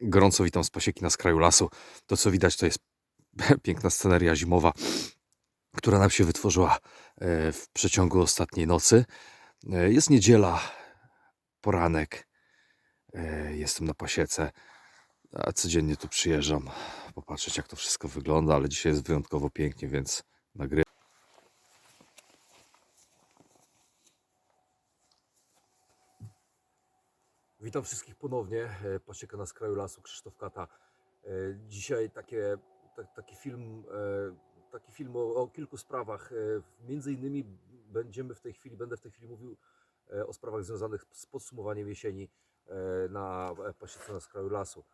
Gorąco witam z pasieki na skraju lasu. To co widać to jest piękna sceneria zimowa, która nam się wytworzyła e, w przeciągu ostatniej nocy. E, Jest niedziela, poranek. E, Jestem na pasiece, a codziennie tu przyjeżdżam popatrzeć jak to wszystko wygląda, ale dzisiaj jest wyjątkowo pięknie, więc nagrywam. Witam wszystkich ponownie. e, Pasieka na skraju lasu, Krzysztof Kata. E, Dzisiaj takie, ta- taki film, e, taki film o, o kilku sprawach. Między innymi będziemy w tej chwili, będę w tej chwili mówił o sprawach związanych z podsumowaniem jesieni na pasiece na skraju lasu.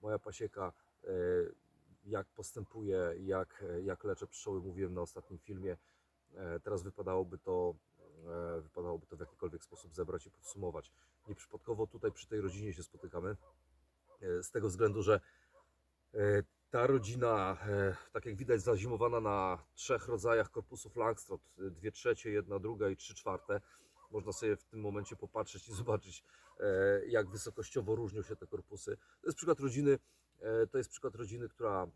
Moja pasieka, jak postępuje, jak, jak leczę pszczoły, mówiłem na ostatnim filmie. Teraz wypadałoby to, wypadałoby to w jakikolwiek sposób zebrać i podsumować. Nieprzypadkowo tutaj przy tej rodzinie się spotykamy. e, Z tego względu, że e, ta rodzina, e, tak jak widać, zazimowana na trzech rodzajach korpusów Langstroth, e, dwie trzecie, jedna druga i trzy czwarte. Można sobie w tym momencie popatrzeć i zobaczyć, jak wysokościowo różnią się te korpusy. To jest przykład rodziny, to jest przykład rodziny, która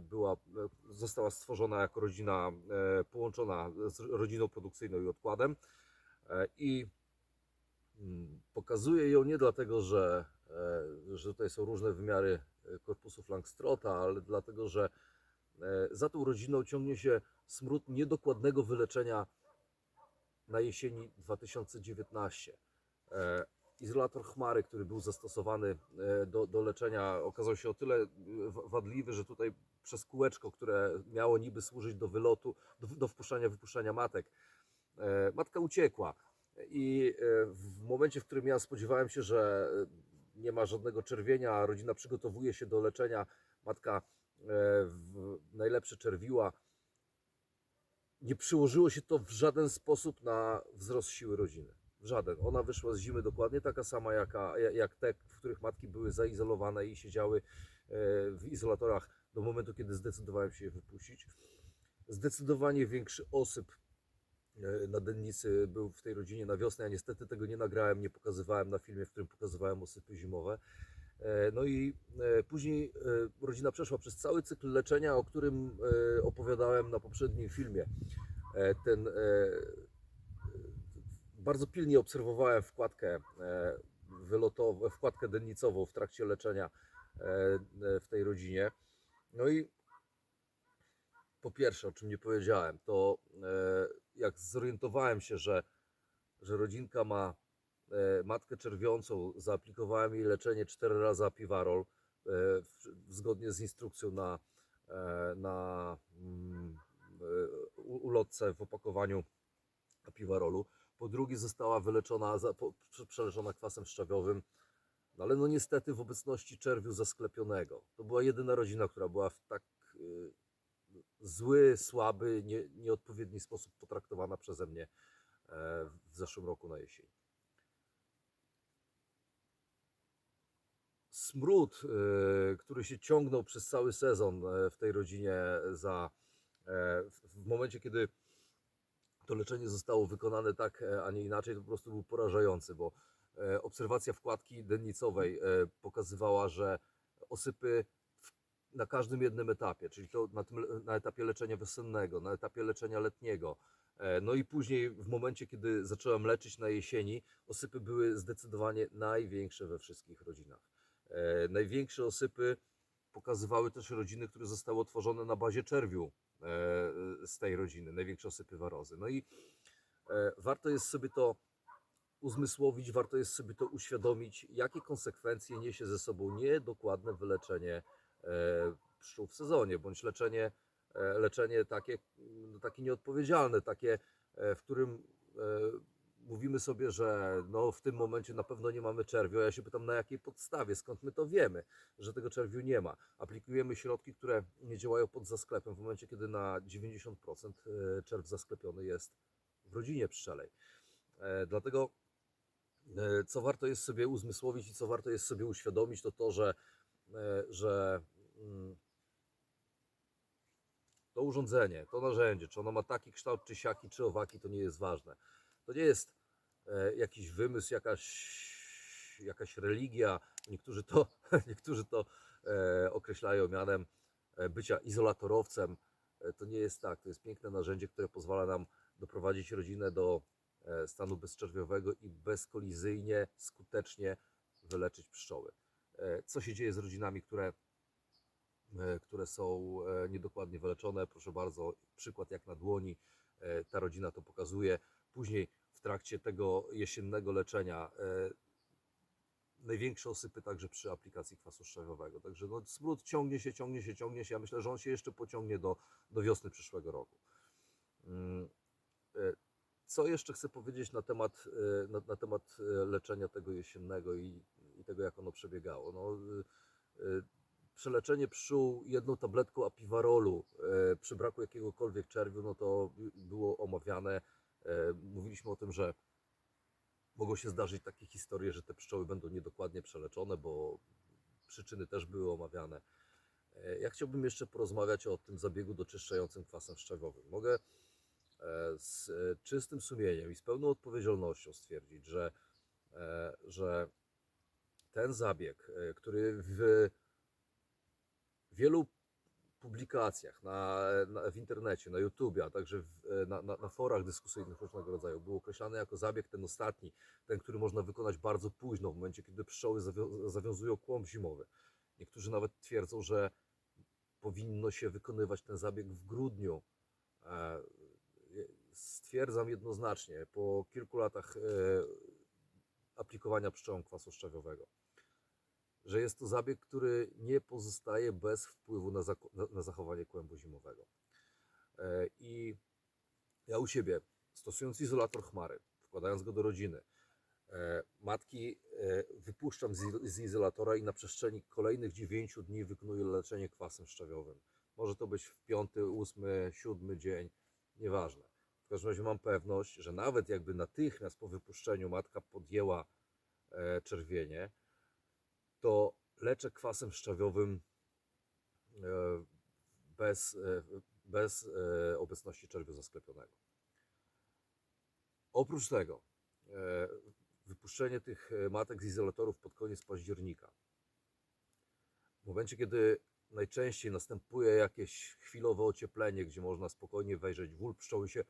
była, została stworzona jako rodzina połączona z rodziną produkcyjną i odkładem. I Pokazuję ją nie dlatego, że, e, że tutaj są różne wymiary e, korpusów Langstrota, ale dlatego, że e, za tą rodziną ciągnie się smród niedokładnego wyleczenia na jesieni 2019. E, Izolator chmary, który był zastosowany do, do leczenia, okazał się o tyle wa- wadliwy, że tutaj przez kółeczko, które miało niby służyć do wylotu, do, do wpuszczania, wypuszczania matek, matka uciekła. I e, w momencie, w którym ja spodziewałem się, że e, nie ma żadnego czerwienia, rodzina przygotowuje się do leczenia, matka e, najlepsze czerwiła. Nie przyłożyło się to w żaden sposób na wzrost siły rodziny. W żaden. Ona wyszła z zimy dokładnie taka sama jaka, jak te, w których matki były zaizolowane i siedziały w izolatorach do momentu, kiedy zdecydowałem się je wypuścić. Zdecydowanie większy osyp na dennicy był w tej rodzinie na wiosnę. Ja niestety tego nie nagrałem, nie pokazywałem na filmie, w którym pokazywałem osypy zimowe. E, No i e, później e, rodzina przeszła przez cały cykl leczenia, o którym e, opowiadałem na poprzednim filmie. E, Ten, e, bardzo pilnie obserwowałem wkładkę e, wylotową, wkładkę dennicową w trakcie leczenia e, e, w tej rodzinie. No i po pierwsze, o czym nie powiedziałem, to e, jak zorientowałem się, że, że rodzinka ma e, matkę czerwiącą, zaaplikowałem jej leczenie cztery razy apiwarol, e, zgodnie z instrukcją na, e, na mm, ulotce w opakowaniu apiwarolu. Po drugie została wyleczona, przeleczona kwasem szczawiowym, no ale no niestety w obecności czerwiu zasklepionego. To była jedyna rodzina, która była w tak zły, słaby, nie, nieodpowiedni sposób potraktowana przeze mnie e, w zeszłym roku na jesień. Smród, e, który się ciągnął przez cały sezon e, w tej rodzinie za w- momencie, kiedy to leczenie zostało wykonane tak, a nie inaczej, to po prostu był porażający, bo obserwacja wkładki dennicowej pokazywała, że osypy na każdym jednym etapie, czyli to na, tym, na etapie leczenia wiosennego, na etapie leczenia letniego, e, no i później w momencie, kiedy zacząłem leczyć na jesieni, osypy były zdecydowanie największe we wszystkich rodzinach. E, Największe osypy pokazywały też rodziny, które zostały otworzone na bazie czerwiu e, z tej rodziny, największe osypy warozy. No i warto jest sobie to uzmysłowić, warto jest sobie to uświadomić, jakie konsekwencje niesie ze sobą niedokładne wyleczenie pszczół w sezonie, bądź leczenie, e, leczenie takie, no, takie nieodpowiedzialne, takie, e, w którym e, mówimy sobie, że no, w tym momencie na pewno nie mamy czerwiu, ja się pytam na jakiej podstawie, skąd my to wiemy, że tego czerwiu nie ma. Aplikujemy środki, które nie działają pod zasklepem w momencie, kiedy na 90% e, czerw zasklepiony jest w rodzinie pszczelej. E, Dlatego e, co warto jest sobie uzmysłowić i co warto jest sobie uświadomić, to to, że, e, że mm, to urządzenie, to narzędzie, czy ono ma taki kształt, czy siaki, czy owaki, to nie jest ważne. To nie jest e, jakiś wymysł, jakaś jakaś, religia. Niektórzy to, niektórzy to e, określają mianem e, bycia izolatorowcem. E, To nie jest tak. To jest piękne narzędzie, które pozwala nam doprowadzić rodzinę do e, stanu bezczerwiowego i bezkolizyjnie, skutecznie wyleczyć pszczoły. Co się dzieje z rodzinami, które, e, które są e, niedokładnie wyleczone? Proszę bardzo, przykład jak na dłoni. E, Ta rodzina to pokazuje. Później w trakcie tego jesiennego leczenia największe osypy także przy aplikacji kwasu szczawiowego. Także no, smród ciągnie się, ciągnie się, ciągnie się. Ja myślę, że on się jeszcze pociągnie do, do wiosny przyszłego roku. Mm, Co jeszcze chcę powiedzieć na temat, na, na temat leczenia tego jesiennego i tego, jak ono przebiegało? No, e, e, przeleczenie pszczół jedną tabletką apiwarolu e, przy braku jakiegokolwiek czerwiu, no to było omawiane. Mówiliśmy o tym, że mogą się zdarzyć takie historie, że te pszczoły będą niedokładnie przeleczone, bo przyczyny też były omawiane. Ja chciałbym jeszcze porozmawiać o tym zabiegu doczyszczającym kwasem szczawiowym. Mogę z czystym sumieniem i z pełną odpowiedzialnością stwierdzić, że, że ten zabieg, e, który w wielu publikacjach na, na, w internecie, na YouTubie, a także w, e, na, na, na forach dyskusyjnych różnego rodzaju, był określany jako zabieg ten ostatni, ten, który można wykonać bardzo późno, w momencie, kiedy pszczoły zawią- zawiązują kłąb zimowy. Niektórzy nawet twierdzą, że powinno się wykonywać ten zabieg w grudniu. E, Stwierdzam jednoznacznie, po kilku latach aplikowania pszczołom kwasu szczawiowego, że jest to zabieg, który nie pozostaje bez wpływu na, na, zachowanie kłębu zimowego. E, I ja u siebie, stosując izolator chmary, wkładając go do rodziny, e, matki e, wypuszczam z, iz- z izolatora i na przestrzeni kolejnych 9 dni wykonuję leczenie kwasem szczawiowym. Może to być w piąty, ósmy, siódmy dzień, nieważne. W każdym razie mam pewność, że nawet jakby natychmiast po wypuszczeniu matka podjęła e, czerwienie, to leczę kwasem szczawiowym e, bez, e, bez obecności czerwiu zasklepionego. Oprócz tego wypuszczenie tych matek z izolatorów pod koniec października. W momencie, kiedy najczęściej następuje jakieś chwilowe ocieplenie, gdzie można spokojnie wejrzeć w ul, pszczoły się,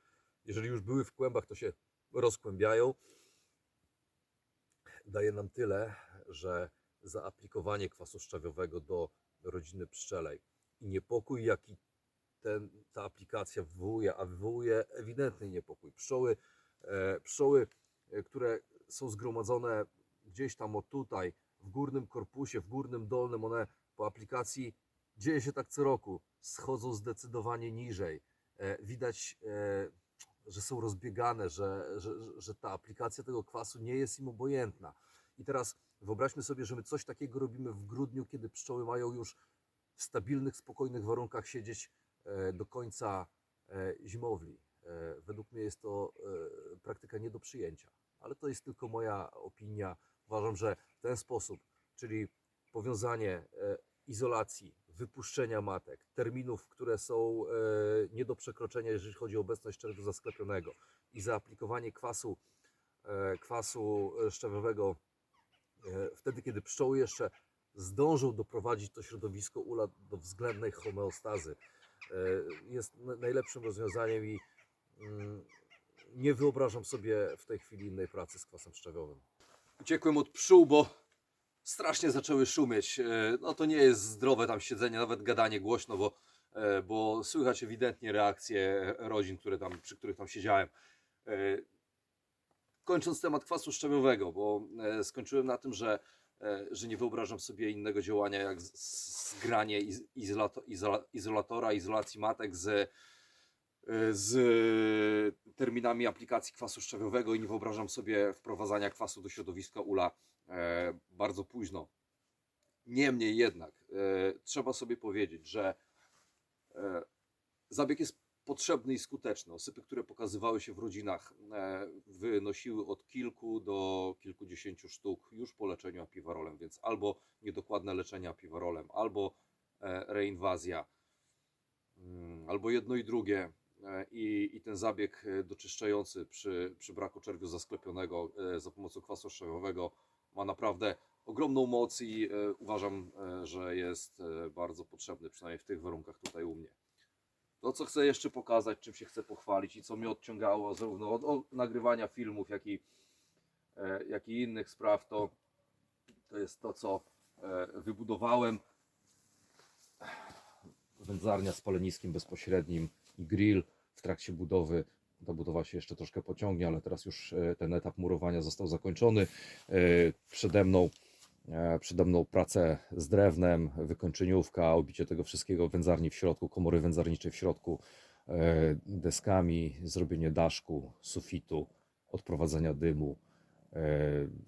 jeżeli już były w kłębach, to się rozkłębiają. Daje nam tyle, że zaaplikowanie kwasu szczawiowego do rodziny pszczelej i niepokój, jaki ten, ta aplikacja wywołuje, a wywołuje ewidentny niepokój. Pszczoły, e, pszczoły, e, które są zgromadzone gdzieś tam o tutaj, w górnym korpusie, w górnym dolnym, one po aplikacji dzieje się tak co roku, schodzą zdecydowanie niżej. E, widać, e, że są rozbiegane, że, że, że- ta aplikacja tego kwasu nie jest im obojętna. I teraz wyobraźmy sobie, że my coś takiego robimy w grudniu, kiedy pszczoły mają już w stabilnych, spokojnych warunkach siedzieć e, do końca e, zimowli. E, Według mnie jest to praktyka nie do przyjęcia, ale to jest tylko moja opinia. Uważam, że w ten sposób, czyli powiązanie izolacji, wypuszczenia matek, terminów, które są e, nie do przekroczenia, jeżeli chodzi o obecność czerwiu zasklepionego i zaaplikowanie kwasu, e, kwasu e, szczawiowego e, wtedy, kiedy pszczoły jeszcze zdążą doprowadzić to środowisko ula do względnej homeostazy, jest na- najlepszym rozwiązaniem i mm, nie wyobrażam sobie w tej chwili innej pracy z kwasem szczawiowym. Uciekłem od pszczół, bo strasznie zaczęły szumieć. E, No to nie jest zdrowe tam siedzenie, nawet gadanie głośno, bo, e, bo słychać ewidentnie reakcje rodzin, które tam, przy których tam siedziałem. E, Kończąc temat kwasu szczawiowego, bo skończyłem na tym, że, że nie wyobrażam sobie innego działania jak zgranie iz- izolato, izola, izolatora, izolacji matek z, z terminami aplikacji kwasu szczawiowego i nie wyobrażam sobie wprowadzania kwasu do środowiska ula bardzo późno. Niemniej jednak e, trzeba sobie powiedzieć, że e, zabieg jest potrzebny i skuteczny. Osypy, które pokazywały się w rodzinach, e, wynosiły od kilku do kilkudziesięciu sztuk już po leczeniu apiwarolem, więc albo niedokładne leczenie apiwarolem, albo e, reinwazja, mm, albo jedno i drugie. E, I, I ten zabieg e, doczyszczający przy, przy braku czerwiu zasklepionego e, za pomocą kwasu szczawiowego ma naprawdę ogromną moc i e, uważam, e, że jest e, bardzo potrzebny, przynajmniej w tych warunkach tutaj u mnie. To, co chcę jeszcze pokazać, czym się chcę pochwalić i co mnie odciągało zarówno od, od nagrywania filmów, jak i, jak i innych spraw, to, to jest to, co wybudowałem. Wędzarnia z paleniskiem bezpośrednim i grill w trakcie budowy. Ta budowa się jeszcze troszkę pociągnie, ale teraz już e, ten etap murowania został zakończony. E, Przede mną, e, przede mną z drewnem, wykończeniówka, obicie tego wszystkiego, wędzarni w środku, komory wędzarniczej w środku, deskami, zrobienie daszku, sufitu, odprowadzenia dymu.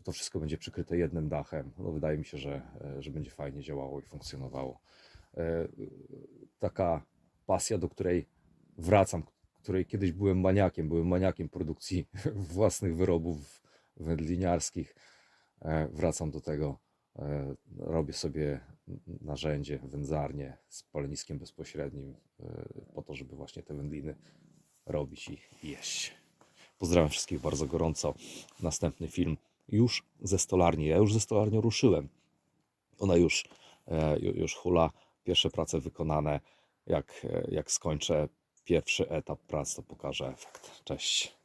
To wszystko będzie przykryte jednym dachem. No, wydaje mi się, że, że będzie fajnie działało i funkcjonowało. Taka pasja, do której wracam, której kiedyś byłem maniakiem. Byłem maniakiem produkcji własnych wyrobów wędliniarskich. E, Wracam do tego. E, Robię sobie narzędzie, wędzarnię z paleniskiem bezpośrednim, e, po to, żeby właśnie te wędliny robić i jeść. Pozdrawiam wszystkich bardzo gorąco. Następny film już ze stolarni. Ja już ze stolarnią ruszyłem. Ona już, ju- już hula. Pierwsze prace wykonane. Jak, jak skończę pierwszy etap prac, to pokażę efekt. Cześć.